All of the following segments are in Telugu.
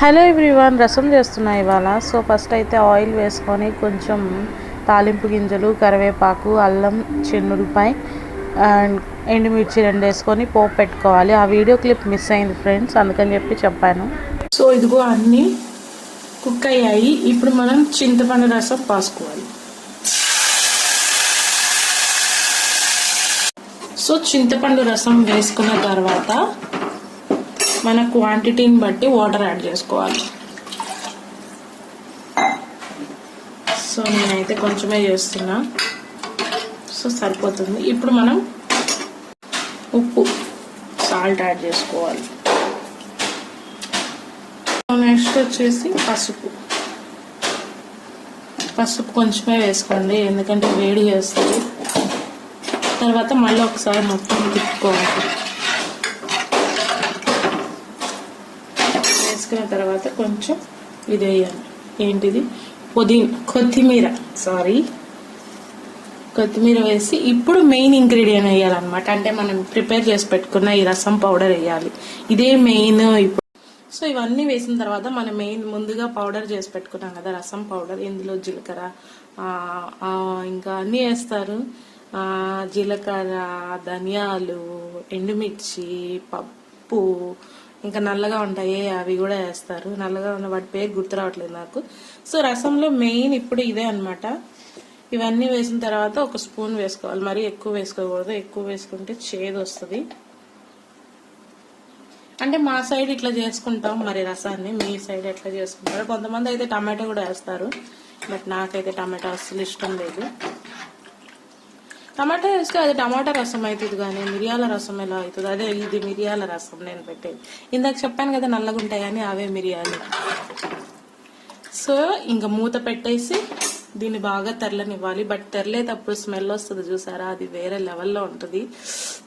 హలో ఎవ్రీవన్ రసం చేస్తున్నా ఇవాళ. సో ఫస్ట్ అయితే ఆయిల్ వేసుకొని కొంచెం తాలింపు గింజలు కరివేపాకు అల్లం చిన్నులపై అండ్ ఎండుమిర్చి రెండు వేసుకొని పోపు పెట్టుకోవాలి. ఆ వీడియో క్లిప్ మిస్ అయింది ఫ్రెండ్స్ అందుకని చెప్పి చెప్పాను. సో ఇదిగో అన్నీ కుక్ అయ్యాయి. ఇప్పుడు మనం చింతపండు రసం పాసుకోవాలి. సో చింతపండు రసం వేసుకున్న తర్వాత మన క్వాంటిటీని బట్టి వాటర్ యాడ్ చేసుకోవాలి. సో నేనైతే కొంచెమే చేస్తున్నా. సో సరిపోతుంది. ఇప్పుడు మనం ఉప్పు సాల్ట్ యాడ్ చేసుకోవాలి. నెక్స్ట్ వచ్చేసి పసుపు. పసుపు కొంచెమే వేసుకోండి ఎందుకంటే వేడి చేస్తుంది. తర్వాత మళ్ళీ ఒకసారి మొత్తం తిప్పుకోవాలి. వేసుకున్న తర్వాత కొంచెం ఇది వేయాలి ఏంటిది? పుదీనా కొత్తిమీర. సారీ కొత్తిమీర వేసి ఇప్పుడు మెయిన్ ఇంగ్రీడియంట్ వేయాలన్నమాట. అంటే మనం ప్రిపేర్ చేసి పెట్టుకున్న ఈ రసం పౌడర్ వేయాలి. ఇదే మెయిన్ ఇప్పుడు. సో ఇవన్నీ వేసిన తర్వాత మనం మెయిన్ ముందుగా పౌడర్ చేసి పెట్టుకున్నాం కదా రసం పౌడర్ ఇందులో జీలకర్ర ఇంకా అన్నీ వేస్తారు. జీలకర్ర ధనియాలు ఎండుమిర్చి పప్పు ఇంకా నల్లగా ఉంటాయి అవి కూడా వేస్తారు. నల్లగా ఉన్న వాటి పేరు గుర్తు రావట్లేదు నాకు. సో రసంలో మెయిన్ ఇప్పుడు ఇదే అన్నమాట. ఇవన్నీ వేసిన తర్వాత ఒక స్పూన్ వేసుకోవాలి. మరీ ఎక్కువ వేసుకోకూడదు. ఎక్కువ వేసుకుంటే చేదు వస్తుంది. అంటే మా సైడ్ ఇట్లా చేసుకుంటాం మరి రసాన్ని. మీ సైడ్ ఎట్లా చేసుకుంటారు. కొంతమంది అయితే టమాటో కూడా వేస్తారు. బట్ నాకైతే టమాటో అస్సలు ఇష్టం లేదు. టమాటా వేస్తే అది టమాటా రసం అవుతుంది కానీ మిరియాల రసం ఎలా అవుతుంది? అదే ఇది మిరియాల రసం నేను పెట్టేది. ఇందాక చెప్పాను కదా నల్లగా ఉంటాయని అవే మిరియాలు. సో ఇంకా మూత పెట్టేసి దీన్ని బాగా తెరలనివ్వాలి. బట్ తెరలేటప్పుడు స్మెల్ వస్తుంది చూసారా? అది వేరే లెవెల్లో ఉంటుంది.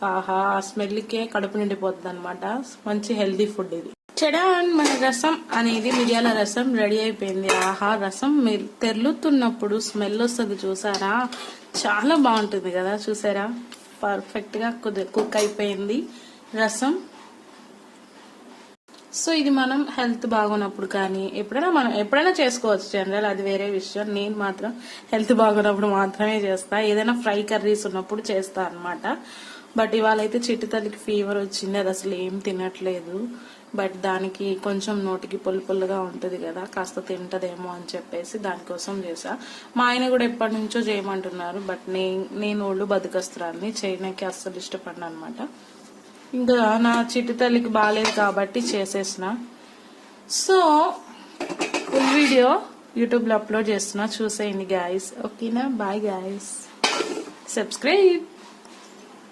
ఆహా ఆ స్మెల్కే కడుపు నిండిపోతుంది అనమాట మంచి హెల్దీ ఫుడ్ ఇది. చెడాన్ మన రసం అనేది మిరియాల రసం రెడీ అయిపోయింది. ఆహా రసం తెర్లుతున్నప్పుడు తెరులుతున్నప్పుడు స్మెల్ వస్తుంది చూసారా? చాలా బాగుంటుంది కదా చూసారా? పర్ఫెక్ట్గా కుక్ అయిపోయింది రసం. సో ఇది మనం హెల్త్ బాగున్నప్పుడు కానీ ఎప్పుడైనా మనం ఎప్పుడైనా చేసుకోవచ్చు జనరల్ అది వేరే విషయం. నేను మాత్రం హెల్త్ బాగున్నప్పుడు మాత్రమే చేస్తా. ఏదైనా ఫ్రై కర్రీస్ ఉన్నప్పుడు చేస్తా అన్నమాట. బట్ ఇవాళ అయితే చిట్టి తల్లికి ఫీవర్ వచ్చింది అది అసలు ఏం తినట్లేదు. బట్ దానికి కొంచెం నోటికి పొల్లు పొల్లుగా ఉంటుంది కదా కాస్త తింటదేమో అని చెప్పేసి దానికోసం చేసా మా ఆయన కూడా ఎప్పటి నుంచో చేయమంటున్నారు బట్ నే నేను ఒళ్ళు బతుకస్తురాలని చేయడానికి అస్సలు ఇష్టపడిన అనమాట ఇంకా నా చిట్టి తల్లికి బాగాలేదు కాబట్టి చేసేసిన. సో ఫుల్ వీడియో యూట్యూబ్లో అప్లోడ్ చేస్తున్నా చూసేయండి గాయస్ ఓకేనా? Bye guys subscribe